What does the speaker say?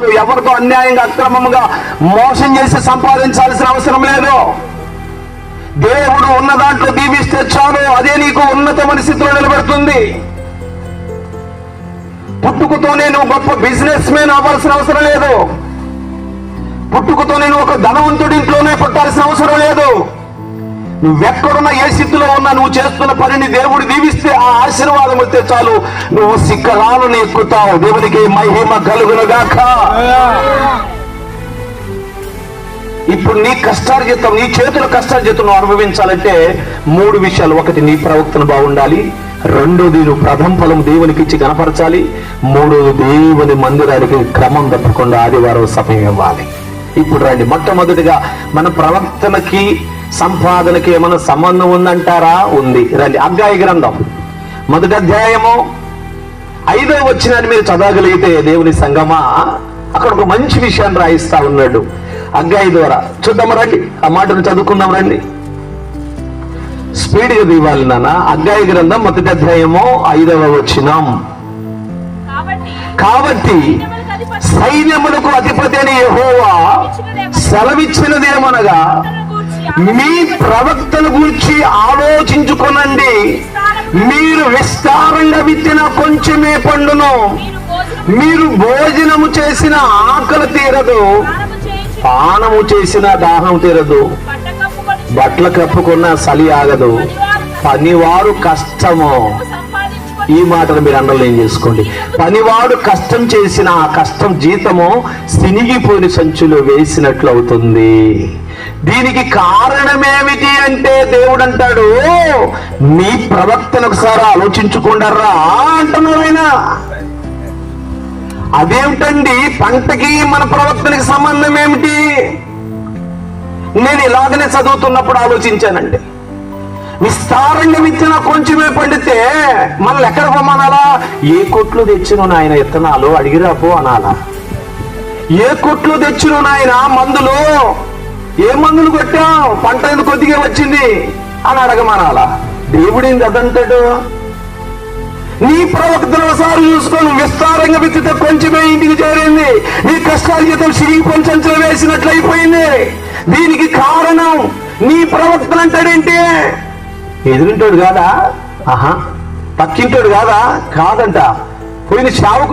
ఎవరితో అన్యాయంగా అక్రమంగా మోసం చేసి సంపాదించాల్సిన అవసరం లేదు. దేవుడు ఉన్న దాంట్లో దీవిస్తే చాలు అదే నీకు ఉన్నతమైన స్థితిలో నిలబెడుతుంది. పుట్టుకతోనే నువ్వు గొప్ప బిజినెస్ మ్యాన్ అవ్వాల్సిన అవసరం లేదు. పుట్టుకతోనే నువ్వు ఒక ధనవంతుడి ఇంట్లోనే పుట్టాల్సిన అవసరం లేదు. నువ్వెక్కడున్నా ఏ స్థితిలో ఉన్నా నువ్వు చేస్తున్న పనిని దేవుడు దీవిస్తే ఆ ఆశీర్వాదం వస్తే చాలు. నువ్వు శిఖరాలను ఎక్కుతావు దేవునికి మహిమ కలుగునగాక. ఇప్పుడు నీ కష్టార్జితం నీ చేతుల కష్టార్జితం అనుభవించాలంటే మూడు విషయాలు. ఒకటి నీ ప్రవక్తను బాగుండాలి. రెండోది నువ్వు ప్రథమ ఫలం దేవునికి ఇచ్చి కనపరచాలి మూడోది దేవుని మందిరానికి క్రమం తప్పకుండా ఆదివారం సమయం ఇవ్వాలి. ఇప్పుడు రండి. మొట్టమొదటిగా మన ప్రవర్తనకి సంపాదనకి ఏమైనా సంబంధం ఉందంటారా? ఉంది. రండి. అధ్యాయ గ్రంథం. మొదటి అధ్యాయము ఐదో వచ్చినాన్ని మీరు చదవగలిగితే దేవుని సంగమా? అక్కడ ఒక మంచి విషయాన్ని రాయిస్తా ఉన్నాడు. అగ్గాయి ద్వారా. చూద్దాం రండి. ఆ మాటను చదువుకుందాం రండి. స్పీడ్గా దివాలి నాన్న. అగ్గాయి గ్రంథం మొదటి అధ్యాయము ఐదవ వచ్చినాం కాబట్టి కాబట్టి సైన్యములకు అధిపతి అని యెహోవా సెలవిచ్చినదేమనగా మీ ప్రవక్తల గురించి ఆలోచించుకునండి. మీరు విస్తారంగా విత్తిన కొంచెమే పండును. మీరు భోజనం భోజనము చేసిన ఆకలి తీరదు. పానము చేసిన దాహం తీరదు. బట్టలు కప్పుకున్న చలి ఆగదు. పనివారు కష్టము. ఈ మాటలు మీరు అండర్లైన్ చేసుకోండి. పనివాడు కష్టం చేసిన ఆ కష్టం జీతము సినిగిపోయిన సంచులు వేసినట్లు అవుతుంది. దీనికి కారణమేమిటి అంటే దేవుడు అంటాడు మీ ప్రవక్తను ఒకసారి ఆలోచించుకుంటారా అంటున్నారు ఆయన. అదేమిటండి? పంటకి మన ప్రవక్తనికి సంబంధం ఏమిటి నేను ఇలాగనే చదువుతున్నప్పుడు ఆలోచించానండి. విస్తారంగా విత్తన కొంచెమే పండితే మనల్ని ఎక్కడ పొమ్మనాలా? ఏ కొట్లు తెచ్చిన నాయన విత్తనాలు అడిగిరాపో అనాలా? ఏ కొట్లు తెచ్చిన నాయన మందులు ఏ మందులు కొట్టాం పంట కొద్దిగా వచ్చింది? అని దేవుడు ఏంది అదంటాడు నీ ప్రవక్తలు ఒకసారి చూసుకొని విస్తారంగా విత్తితే కొంచెమే ఇంటికి చేరింది. నీ కష్టాల జీతం సిరిగి పంచంచలు వేసినట్లు అయిపోయింది. దీనికి కారణం నీ ప్రవక్తలు అంటాడేంటి? ఎదురుంటాడు కాదా? ఆహా పక్కింటాడు కాదా? కాదంట. పోయిన చావుకు